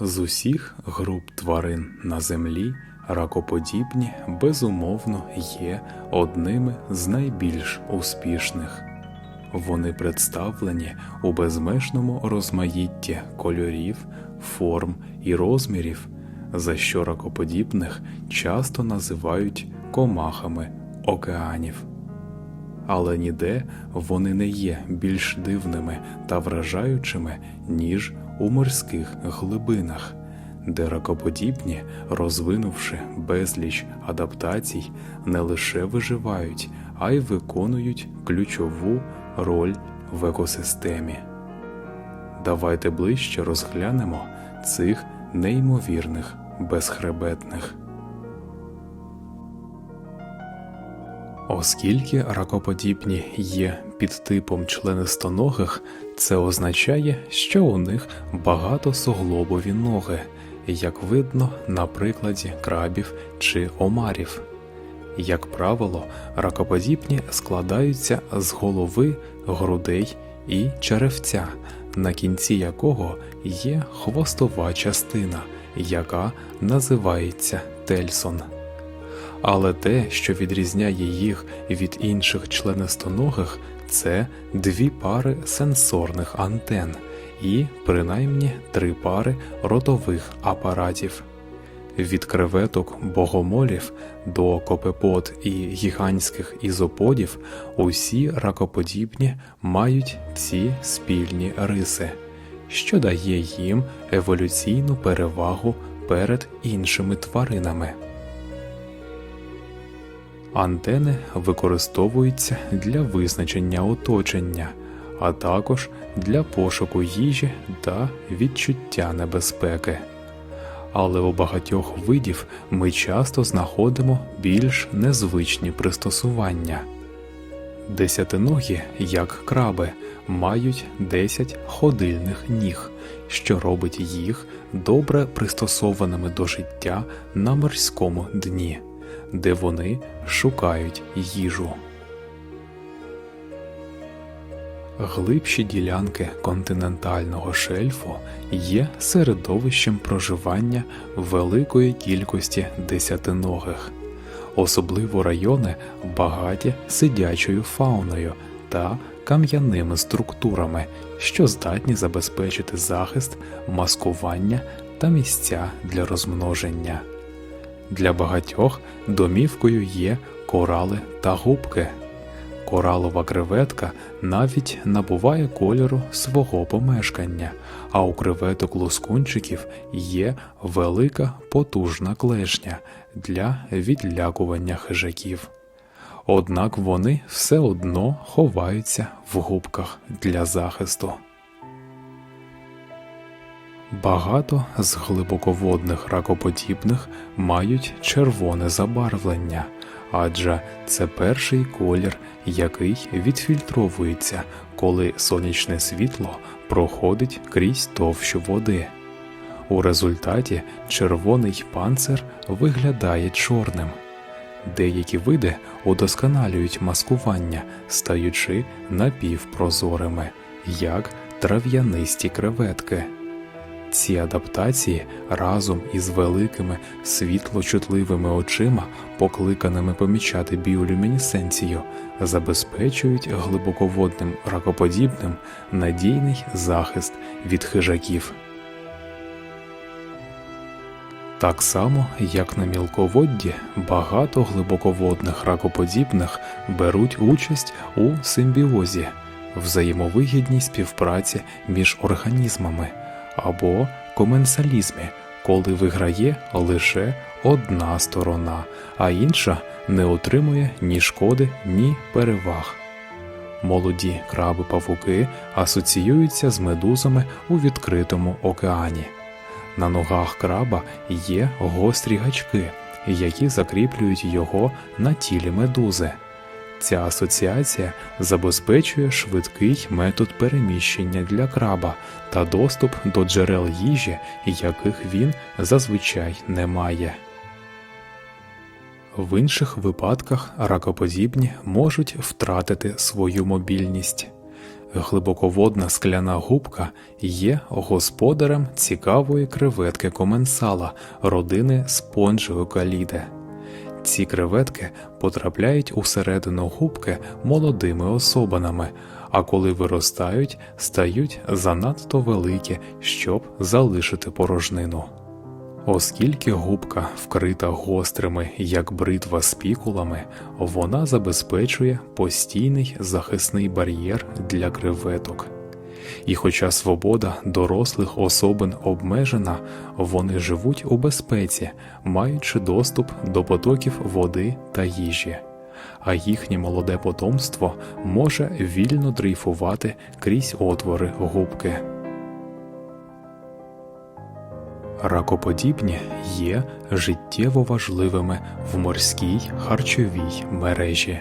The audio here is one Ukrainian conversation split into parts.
З усіх груп тварин на землі ракоподібні безумовно є одними з найбільш успішних. Вони представлені у безмежному розмаїтті кольорів, форм і розмірів, за що ракоподібних часто називають комахами океанів. Але ніде вони не є більш дивними та вражаючими, ніж у морських глибинах, де ракоподібні, розвинувши безліч адаптацій, не лише виживають, а й виконують ключову роль в екосистемі. Давайте ближче розглянемо цих неймовірних безхребетних. Оскільки ракоподібні є підтипом членистоногих, це означає, що у них багатосуглобові ноги, як видно на прикладі крабів чи омарів. Як правило, ракоподібні складаються з голови, грудей і черевця, на кінці якого є хвостова частина, яка називається тельсон. Але те, що відрізняє їх від інших членистоногих, це дві пари сенсорних антен і принаймні три пари ротових апаратів. Від креветок богомолів до копепод і гігантських ізоподів усі ракоподібні мають ці спільні риси, що дає їм еволюційну перевагу перед іншими тваринами. Антени використовуються для визначення оточення, а також для пошуку їжі та відчуття небезпеки. Але у багатьох видів ми часто знаходимо більш незвичні пристосування. Десятиногі, як краби, мають 10 ходильних ніг, що робить їх добре пристосованими до життя на морському дні де вони шукають їжу. Глибші ділянки континентального шельфу є середовищем проживання великої кількості десятиногих, особливо райони багаті сидячою фауною та кам'яними структурами, що здатні забезпечити захист, маскування та місця для розмноження. Для багатьох домівкою є корали та губки. Коралова креветка навіть набуває кольору свого помешкання, а у креветок лускунчиків є велика потужна клешня для відлякування хижаків. Однак вони все одно ховаються в губках для захисту. Багато з глибоководних ракоподібних мають червоне забарвлення, адже це перший колір, який відфільтровується, коли сонячне світло проходить крізь товщу води. У результаті червоний панцир виглядає чорним. Деякі види удосконалюють маскування, стаючи напівпрозорими, як трав'янисті креветки. Ці адаптації разом із великими світлочутливими очима, покликаними помічати біолюмінесценцію, забезпечують глибоководним ракоподібним надійний захист від хижаків. Так само, як на мілководді, багато глибоководних ракоподібних беруть участь у симбіозі, взаємовигідній співпраці між організмами або коменсалізмі, коли виграє лише одна сторона, а інша не отримує ні шкоди, ні переваг. Молоді краби-павуки асоціюються з медузами у відкритому океані. На ногах краба є гострі гачки, які закріплюють його на тілі медузи. Ця асоціація забезпечує швидкий метод переміщення для краба та доступ до джерел їжі, яких він зазвичай не має. В інших випадках ракоподібні можуть втратити свою мобільність. Глибоководна скляна губка є господарем цікавої креветки коменсала родини спонжеокаліде. Ці креветки потрапляють усередину губки молодими особинами, а коли виростають, стають занадто великі, щоб залишити порожнину. Оскільки губка вкрита гострими, як бритва спікулами, вона забезпечує постійний захисний бар'єр для креветок. І хоча свобода дорослих особин обмежена, вони живуть у безпеці, маючи доступ до потоків води та їжі, а їхнє молоде потомство може вільно дрейфувати крізь отвори губки. Ракоподібні є життєво важливими в морській харчовій мережі.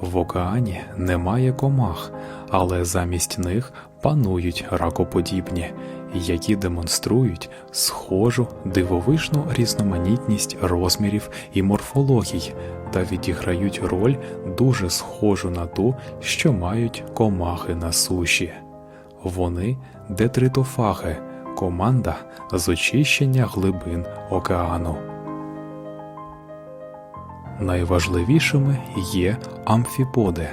В океані немає комах, але замість них панують ракоподібні, які демонструють схожу дивовижну різноманітність розмірів і морфологій та відіграють роль дуже схожу на ту, що мають комахи на суші. Вони детритофаги, команда з очищення глибин океану. Найважливішими є амфіподи,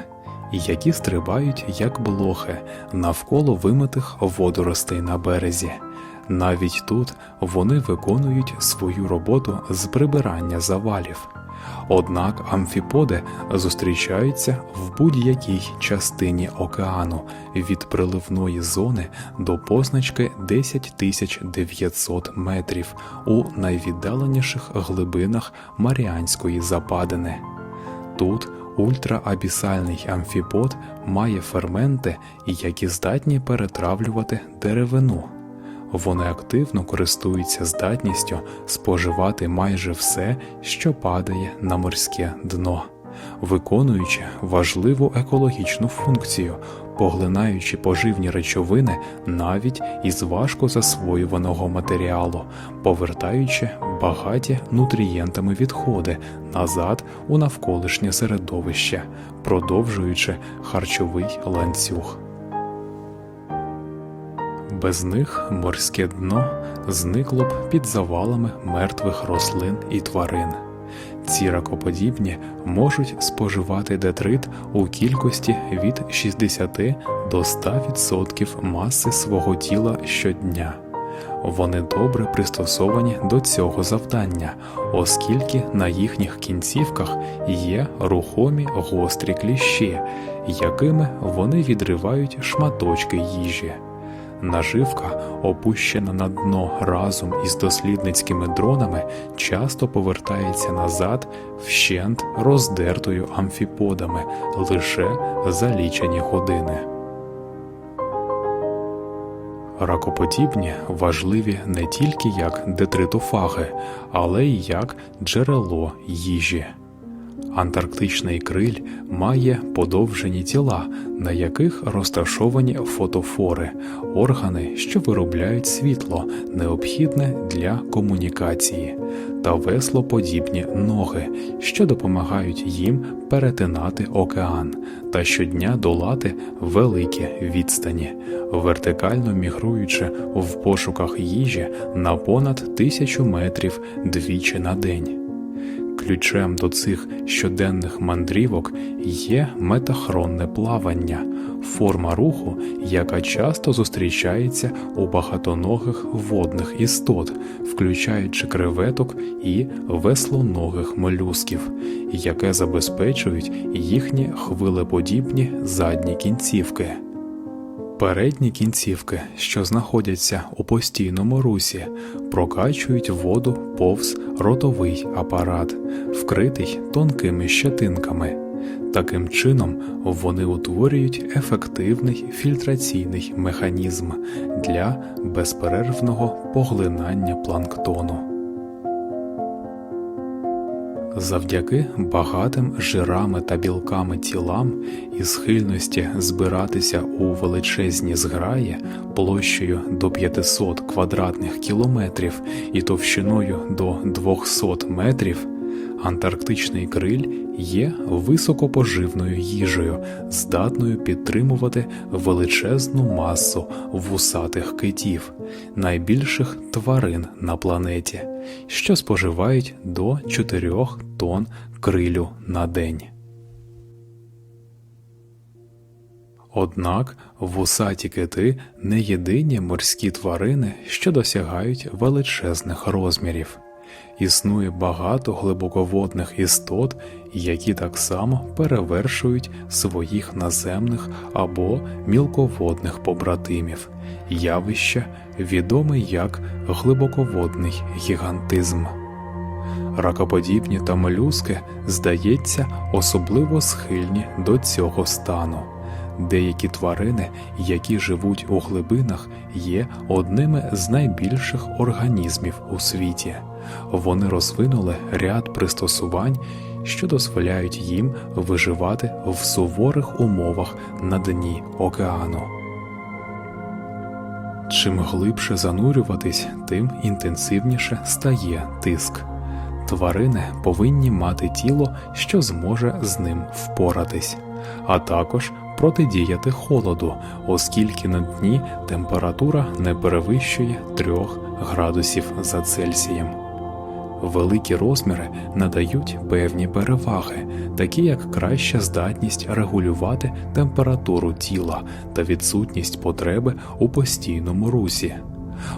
які стрибають як блохи навколо вимитих водоростей на березі. Навіть тут вони виконують свою роботу з прибирання завалів. Однак амфіподи зустрічаються в будь-якій частині океану від приливної зони до позначки 10900 метрів у найвіддаленіших глибинах Маріанської западини. Тут ультраабісальний амфіпод має ферменти, які здатні перетравлювати деревину. Вони активно користуються здатністю споживати майже все, що падає на морське дно, виконуючи важливу екологічну функцію, поглинаючи поживні речовини навіть із важко засвоюваного матеріалу, повертаючи багаті нутрієнтами відходи назад у навколишнє середовище, продовжуючи харчовий ланцюг. Без них морське дно зникло б під завалами мертвих рослин і тварин. Ці ракоподібні можуть споживати детрит у кількості від 60 до 100% маси свого тіла щодня. Вони добре пристосовані до цього завдання, оскільки на їхніх кінцівках є рухомі гострі кліщі, якими вони відривають шматочки їжі. Наживка, опущена на дно разом із дослідницькими дронами, часто повертається назад вщент роздертою амфіподами лише за лічені години. Ракоподібні важливі не тільки як детритофаги, але й як джерело їжі. Антарктичний криль має подовжені тіла, на яких розташовані фотофори, органи, що виробляють світло, необхідне для комунікації, та веслоподібні ноги, що допомагають їм перетинати океан та щодня долати великі відстані, вертикально мігруючи в пошуках їжі на понад тисячу метрів двічі на день. Ключем до цих щоденних мандрівок є метахронне плавання, форма руху, яка часто зустрічається у багатоногих водних істот, включаючи креветок і веслоногих молюсків, яке забезпечують їхні хвилеподібні задні кінцівки. Передні кінцівки, що знаходяться у постійному русі, прокачують воду повз ротовий апарат, вкритий тонкими щетинками. Таким чином вони утворюють ефективний фільтраційний механізм для безперервного поглинання планктону. Завдяки багатим жирами та білками тілам і схильності збиратися у величезні зграї площею до 500 квадратних кілометрів і товщиною до 200 метрів, антарктичний криль є високопоживною їжею, здатною підтримувати величезну масу вусатих китів, найбільших тварин на планеті, що споживають до 4 тонн крилю на день. Однак вусаті кити не єдині морські тварини, що досягають величезних розмірів. Існує багато глибоководних істот, які так само перевершують своїх наземних або мілководних побратимів, явище відоме як глибоководний гігантизм. Ракоподібні та молюски, здається, особливо схильні до цього стану. Деякі тварини, які живуть у глибинах, є одними з найбільших організмів у світі. Вони розвинули ряд пристосувань, що дозволяють їм виживати в суворих умовах на дні океану. Чим глибше занурюватись, тим інтенсивніше стає тиск. Тварини повинні мати тіло, що зможе з ним впоратись, а також протидіяти холоду, оскільки на дні температура не перевищує 3 градусів за Цельсієм. Великі розміри надають певні переваги, такі як краща здатність регулювати температуру тіла та відсутність потреби у постійному русі.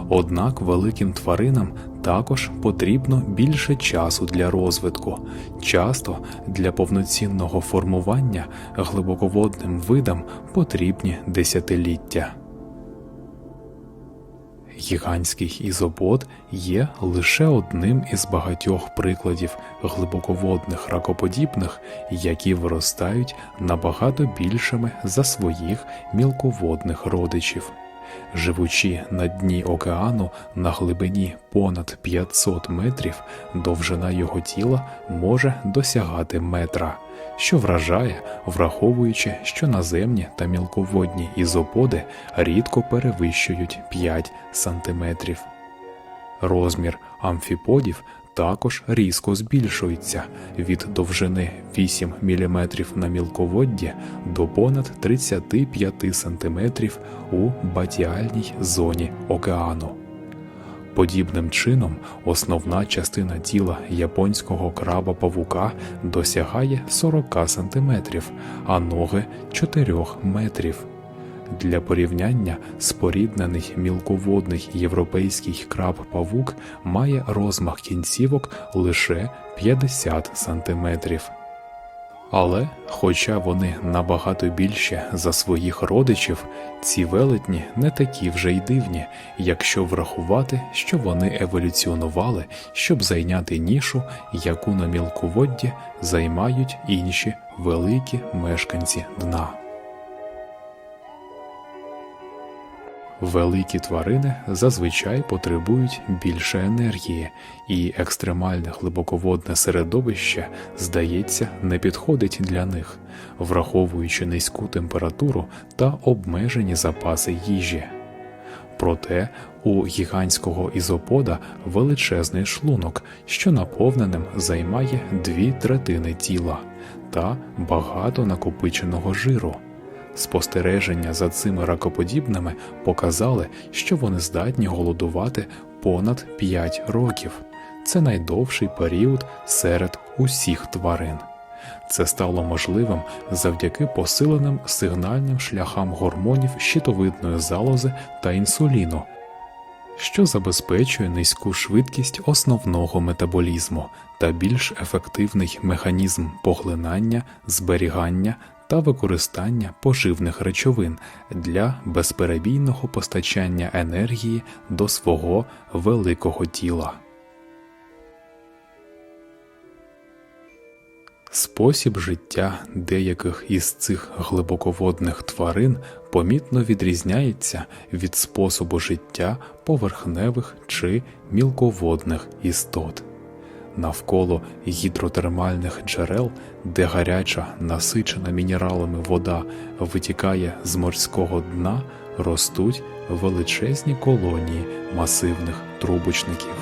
Однак великим тваринам також потрібно більше часу для розвитку. Часто для повноцінного формування глибоководним видам потрібні десятиліття. Гігантський ізопод є лише одним із багатьох прикладів глибоководних ракоподібних, які виростають набагато більшими за своїх мілководних родичів. Живучи на дні океану на глибині понад 500 метрів, довжина його тіла може досягати метра, що вражає, враховуючи, що наземні та мілководні ізоподи рідко перевищують 5 сантиметрів. Розмір амфіподів також різко збільшується від довжини 8 мм на мілководді до понад 35 см у батіальній зоні океану. Подібним чином, основна частина тіла японського краба павука досягає 40 см, а ноги 4 метрів. Для порівняння споріднений мілководний європейський краб-павук має розмах кінцівок лише 50 сантиметрів. Але, хоча вони набагато більше за своїх родичів, ці велетні не такі вже й дивні, якщо врахувати, що вони еволюціонували, щоб зайняти нішу, яку на мілководді займають інші великі мешканці дна. Великі тварини зазвичай потребують більше енергії, і екстремальне глибоководне середовище, здається, не підходить для них, враховуючи низьку температуру та обмежені запаси їжі. Проте у гігантського ізопода величезний шлунок, що наповненим займає дві третини тіла та багато накопиченого жиру. Спостереження за цими ракоподібними показали, що вони здатні голодувати понад 5 років. Це найдовший період серед усіх тварин. Це стало можливим завдяки посиленим сигнальним шляхам гормонів щитовидної залози та інсуліну, що забезпечує низьку швидкість основного метаболізму та більш ефективний механізм поглинання, зберігання та використання поживних речовин для безперебійного постачання енергії до свого великого тіла. Спосіб життя деяких із цих глибоководних тварин помітно відрізняється від способу життя поверхневих чи мілководних істот. Навколо гідротермальних джерел, де гаряча, насичена мінералами вода витікає з морського дна, ростуть величезні колонії масивних трубочників.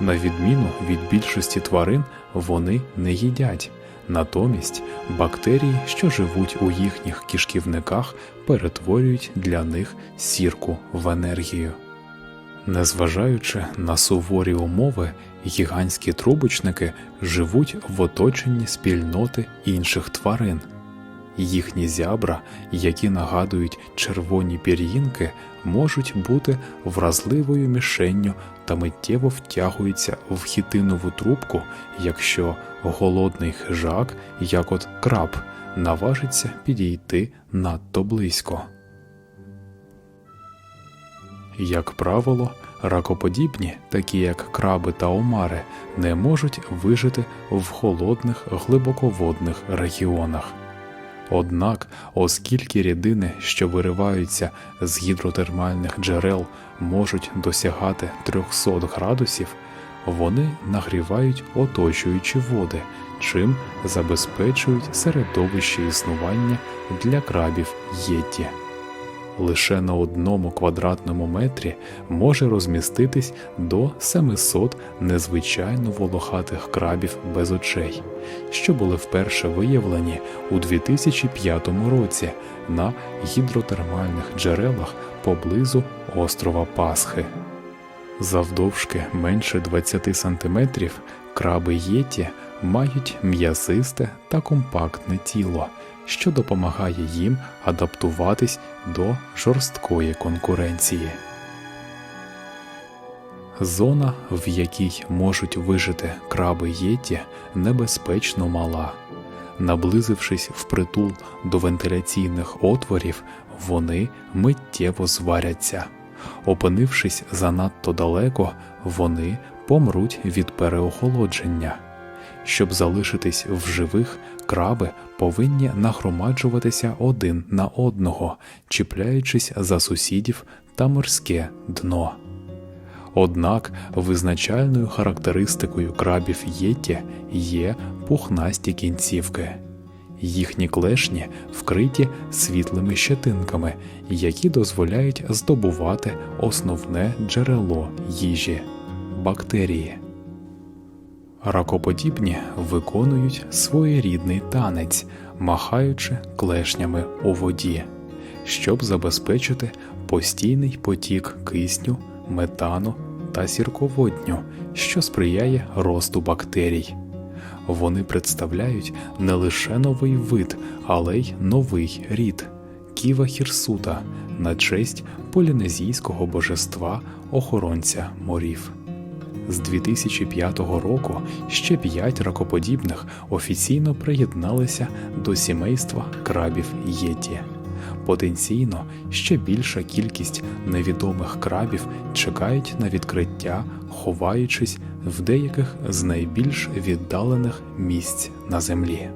На відміну від більшості тварин, вони не їдять. Натомість бактерії, що живуть у їхніх кишківниках, перетворюють для них сірку в енергію. Незважаючи на суворі умови, гігантські трубочники живуть в оточенні спільноти інших тварин. Їхні зябра, які нагадують червоні пір'їнки, можуть бути вразливою мішенню та миттєво втягуються в хітинову трубку, якщо голодний хижак, як от краб, наважиться підійти надто близько. Як правило, ракоподібні, такі як краби та омари, не можуть вижити в холодних глибоководних регіонах. Однак, оскільки рідини, що вириваються з гідротермальних джерел, можуть досягати 300 градусів, вони нагрівають оточуючі води, чим забезпечують середовище існування для крабів єті. Лише на одному квадратному метрі може розміститись до 700 незвичайно волохатих крабів без очей, що були вперше виявлені у 2005 році на гідротермальних джерелах поблизу острова Пасхи. Завдовжки менше 20 см краби єті мають м'ясисте та компактне тіло, що допомагає їм адаптуватись до жорсткої конкуренції. Зона, в якій можуть вижити краби єті, небезпечно мала. Наблизившись впритул до вентиляційних отворів, вони миттєво зваряться. Опинившись занадто далеко, вони помруть від переохолодження. Щоб залишитись в живих, краби повинні нагромаджуватися один на одного, чіпляючись за сусідів та морське дно. Однак визначальною характеристикою крабів єті є пухнасті кінцівки. Їхні клешні вкриті світлими щетинками, які дозволяють здобувати основне джерело їжі бактерії. Ракоподібні виконують своєрідний танець, махаючи клешнями у воді, щоб забезпечити постійний потік кисню, метану та сірководню, що сприяє росту бактерій. Вони представляють не лише новий вид, але й новий рід Ківа Хірсута на честь полінезійського божества охоронця морів. З 2005 року ще п'ять ракоподібних офіційно приєдналися до сімейства крабів Єті. Потенційно ще більша кількість невідомих крабів чекають на відкриття, ховаючись в деяких з найбільш віддалених місць на землі.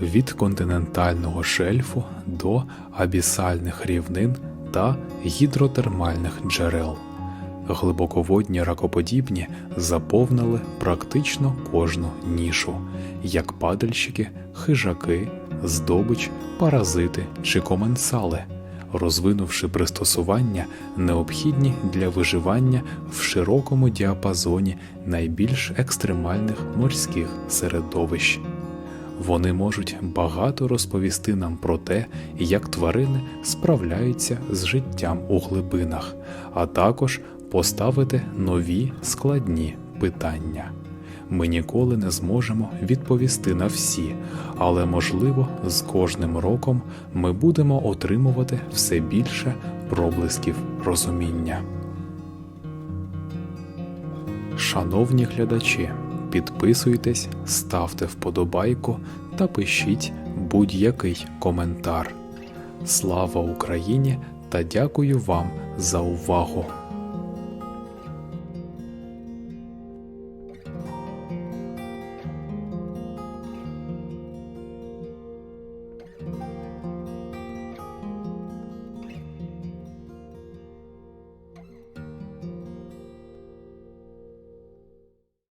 Від континентального шельфу до абісальних рівнин та гідротермальних джерел. Глибоководні ракоподібні заповнили практично кожну нішу, як падальщики, хижаки, здобич, паразити чи коменсали, розвинувши пристосування, необхідні для виживання в широкому діапазоні найбільш екстремальних морських середовищ. Вони можуть багато розповісти нам про те, як тварини справляються з життям у глибинах, а також поставити нові складні питання. Ми ніколи не зможемо відповісти на всі, але можливо, з кожним роком ми будемо отримувати все більше проблисків розуміння. Шановні глядачі, підписуйтесь, ставте вподобайку та пишіть будь-який коментар. Слава Україні та дякую вам за увагу!